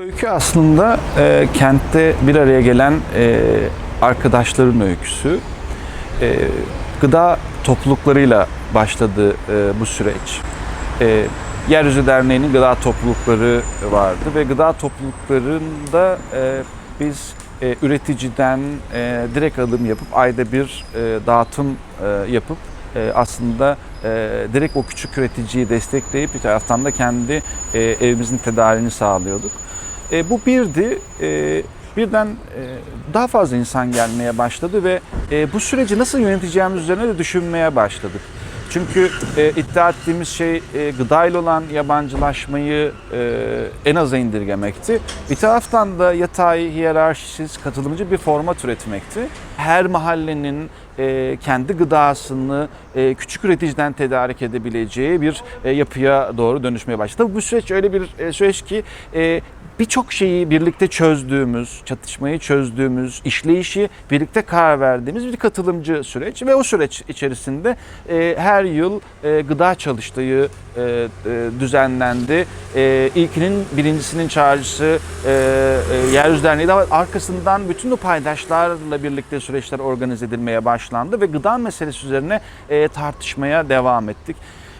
Öykü aslında e, kentte bir araya gelen e, arkadaşların öyküsü. E, gıda topluluklarıyla başladı e, bu süreç. E, Yeryüzü Derneği'nin gıda toplulukları vardı ve gıda topluluklarında e, biz e, üreticiden e, direkt alım yapıp ayda bir e, dağıtım e, yapıp e, aslında e, direkt o küçük üreticiyi destekleyip bir taraftan da kendi e, evimizin tedarini sağlıyorduk. E, bu birdi. E, birden e, daha fazla insan gelmeye başladı ve e, bu süreci nasıl yöneteceğimiz üzerine de düşünmeye başladık. Çünkü e, iddia ettiğimiz şey e, gıdayla olan yabancılaşmayı e, en aza indirgemekti. Bir taraftan da yatay, hiyerarşisiz, katılımcı bir format üretmekti. Her mahallenin e, kendi gıdasını e, küçük üreticiden tedarik edebileceği bir e, yapıya doğru dönüşmeye başladı. Tabii bu süreç öyle bir e, süreç ki e, birçok şeyi birlikte çözdüğümüz, çatışmayı çözdüğümüz, işleyişi birlikte karar verdiğimiz bir katılımcı süreç ve o süreç içerisinde e, her yıl e, gıda çalıştığı e, e, düzenlendi. E, ilkinin birincisinin çağrıcısı e, e, Yeryüzü Derneği de var. arkasından bütün o paydaşlarla birlikte süreçler organize edilmeye başlandı ve gıda meselesi üzerine e, tartışmaya devam ettik.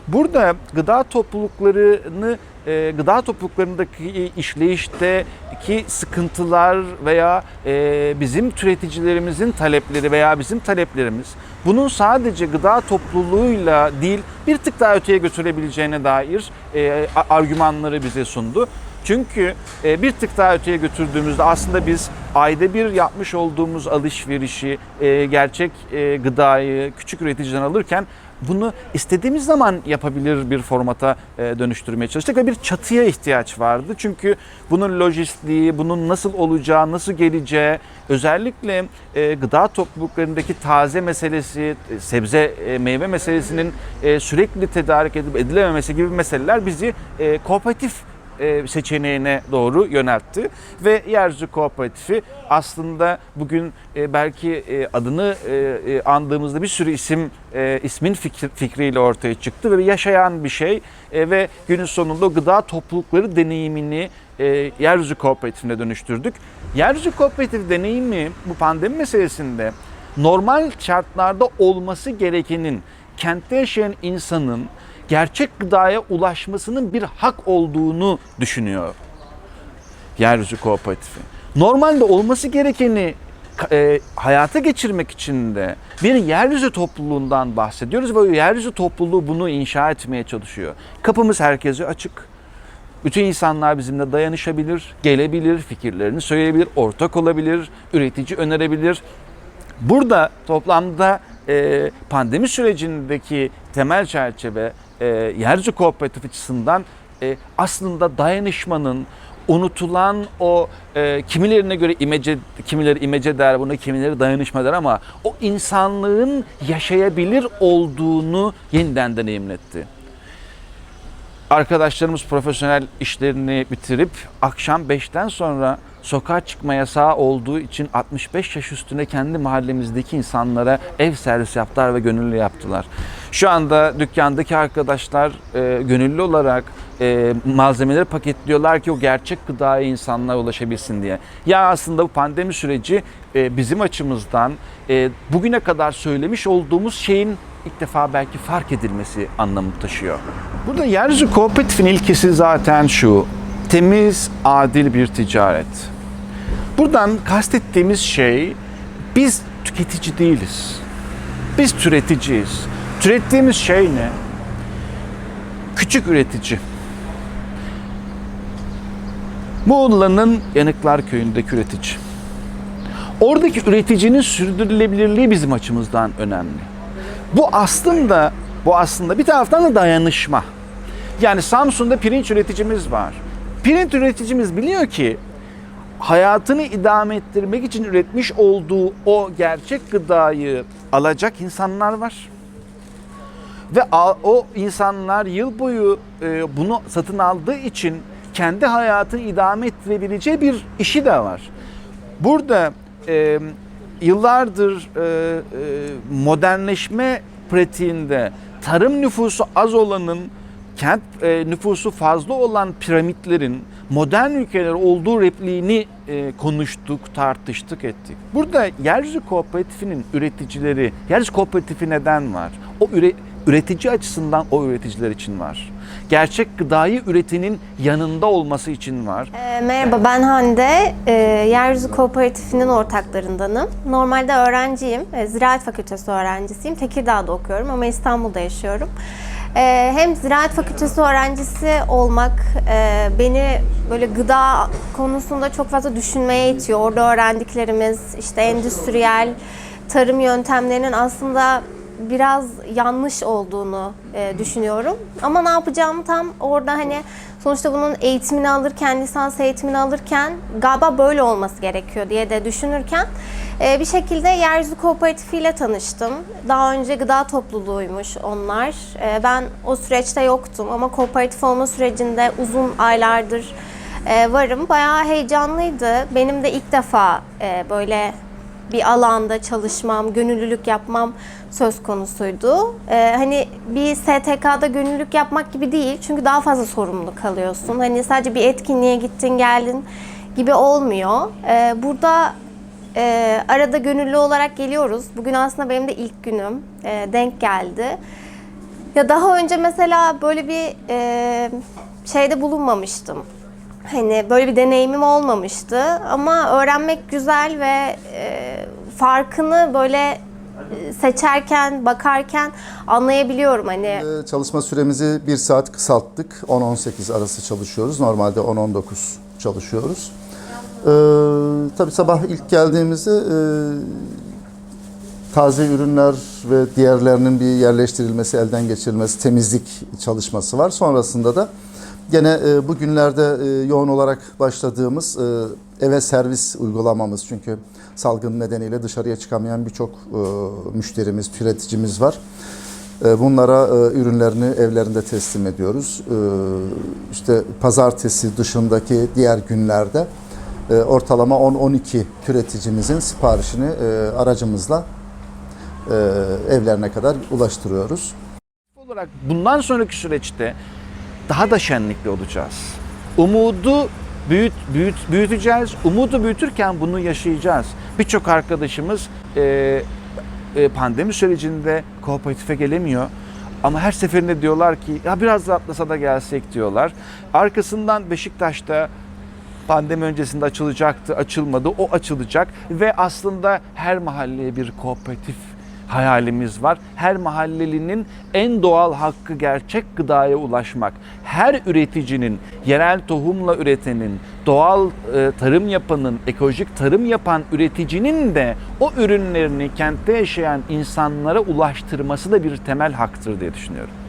Burada gıda topluluklarını, e, gıda topluluklarındaki işleyişteki sıkıntılar veya e, bizim türeticilerimizin talepleri veya bizim taleplerimiz bunun sadece gıda topluluğuyla değil bir tık daha öteye götürebileceğine dair e, argümanları bize sundu. Çünkü e, bir tık daha öteye götürdüğümüzde aslında biz ayda bir yapmış olduğumuz alışverişi, gerçek gıdayı küçük üreticiden alırken bunu istediğimiz zaman yapabilir bir formata e, dönüştürmeye çalıştık ve bir çatıya ihtiyaç vardı. Çünkü bunun lojistliği, bunun nasıl olacağı, nasıl geleceği, özellikle e, gıda topluluklarındaki taze meselesi, e, sebze, meyve meselesinin sürekli tedarik edip edilememesi gibi meseleler bizi kooperatif e, seçeneğine doğru yöneltti. Ve Yeryüzü Kooperatifi aslında bugün e, belki e, adını andığımızda bir sürü isim ismin fikir, fikriyle ortaya çıktı ve yaşayan bir şey ve günün sonunda gıda toplulukları deneyimini e, Yeryüzü Kooperatifine dönüştürdük. Yeryüzü Kooperatif deneyimi bu pandemi meselesinde normal şartlarda olması gerekenin kentte yaşayan insanın gerçek gıdaya ulaşmasının bir hak olduğunu düşünüyor Yeryüzü Kooperatifi. Normalde olması gerekeni e, hayata geçirmek için de bir yeryüzü topluluğundan bahsediyoruz ve o yeryüzü topluluğu bunu inşa etmeye çalışıyor. Kapımız herkese açık. Bütün insanlar bizimle dayanışabilir, gelebilir, fikirlerini söyleyebilir, ortak olabilir, üretici önerebilir. Burada toplamda e, pandemi sürecindeki temel çerçeve e, Yeryüzü Kooperatif açısından e, aslında dayanışmanın unutulan o e, kimilerine göre imece, kimileri imece der buna, kimileri dayanışma der ama o insanlığın yaşayabilir olduğunu yeniden deneyimletti. Arkadaşlarımız profesyonel işlerini bitirip akşam 5'ten sonra sokağa çıkma yasağı olduğu için 65 yaş üstüne kendi mahallemizdeki insanlara ev servisi yaptılar ve gönüllü yaptılar. Şu anda dükkandaki arkadaşlar e, gönüllü olarak e, malzemeleri paketliyorlar ki o gerçek gıdaya insanlar ulaşabilsin diye. Ya aslında bu pandemi süreci e, bizim açımızdan e, bugüne kadar söylemiş olduğumuz şeyin ilk defa belki fark edilmesi anlamı taşıyor. Burada yeryüzü kooperatifin ilkesi zaten şu. Temiz, adil bir ticaret. Buradan kastettiğimiz şey biz tüketici değiliz. Biz türeticiyiz. Türettiğimiz şey ne? Küçük üretici. Muğla'nın Yanıklar Köyü'ndeki üretici. Oradaki üreticinin sürdürülebilirliği bizim açımızdan önemli. Bu aslında bu aslında bir taraftan da dayanışma. Yani Samsun'da pirinç üreticimiz var. Pirinç üreticimiz biliyor ki hayatını idame ettirmek için üretmiş olduğu o gerçek gıdayı alacak insanlar var. Ve o insanlar yıl boyu e, bunu satın aldığı için kendi hayatını idame ettirebileceği bir işi de var. Burada e, yıllardır e, e, modernleşme pratiğinde tarım nüfusu az olanın kent e, nüfusu fazla olan piramitlerin modern ülkeler olduğu repliğini e, konuştuk, tartıştık, ettik. Burada Yeryüzü Kooperatifinin üreticileri, Yeryüzü Kooperatifi neden var? O üre, üretici açısından o üreticiler için var. Gerçek gıdayı üretinin yanında olması için var. E, Merhaba ben Hande. E, Yeryüzü Kooperatifi'nin ortaklarındanım. Normalde öğrenciyim. E, Ziraat Fakültesi öğrencisiyim. Tekirdağ'da okuyorum ama İstanbul'da yaşıyorum. E, hem Ziraat Fakültesi öğrencisi olmak e, beni böyle gıda konusunda çok fazla düşünmeye itiyor. Orada öğrendiklerimiz işte endüstriyel tarım yöntemlerinin aslında biraz yanlış olduğunu e, düşünüyorum. Ama ne yapacağımı tam orada hani sonuçta bunun eğitimini alırken, lisans eğitimini alırken galiba böyle olması gerekiyor diye de düşünürken e, bir şekilde Yeryüzü Kooperatifi ile tanıştım. Daha önce gıda topluluğuymuş onlar. E, ben o süreçte yoktum ama kooperatif olma sürecinde uzun aylardır e, varım. Bayağı heyecanlıydı. Benim de ilk defa e, böyle bir alanda çalışmam, gönüllülük yapmam söz konusuydu. Ee, hani bir STK'da gönüllülük yapmak gibi değil çünkü daha fazla sorumluluk alıyorsun. Hani sadece bir etkinliğe gittin geldin gibi olmuyor. Ee, burada e, arada gönüllü olarak geliyoruz. Bugün aslında benim de ilk günüm e, denk geldi. Ya daha önce mesela böyle bir e, şeyde bulunmamıştım. Hani böyle bir deneyimim olmamıştı ama öğrenmek güzel ve e, farkını böyle e, seçerken, bakarken anlayabiliyorum hani. Çalışma süremizi 1 saat kısalttık. 10-18 arası çalışıyoruz. Normalde 10-19 çalışıyoruz. Ee, tabii sabah ilk geldiğimizde e, taze ürünler ve diğerlerinin bir yerleştirilmesi, elden geçirilmesi, temizlik çalışması var. Sonrasında da gene e, bugünlerde e, yoğun olarak başladığımız e, eve servis uygulamamız. Çünkü salgın nedeniyle dışarıya çıkamayan birçok e, müşterimiz, tüketicimiz var. E, Bunlara e, ürünlerini evlerinde teslim ediyoruz. E, İşte pazartesi dışındaki diğer günlerde ortalama 10-12 türeticimizin siparişini aracımızla evlerine kadar ulaştırıyoruz. olarak bundan sonraki süreçte daha da şenlikli olacağız. Umudu büyüt, büyüt, büyüteceğiz. Umudu büyütürken bunu yaşayacağız. Birçok arkadaşımız e, e, pandemi sürecinde kooperatife gelemiyor. Ama her seferinde diyorlar ki ya biraz da atlasa da gelsek diyorlar. Arkasından Beşiktaş'ta pandemi öncesinde açılacaktı, açılmadı. O açılacak ve aslında her mahalleye bir kooperatif hayalimiz var. Her mahallelinin en doğal hakkı gerçek gıdaya ulaşmak. Her üreticinin, yerel tohumla üretenin, doğal e, tarım yapanın, ekolojik tarım yapan üreticinin de o ürünlerini kentte yaşayan insanlara ulaştırması da bir temel haktır diye düşünüyorum.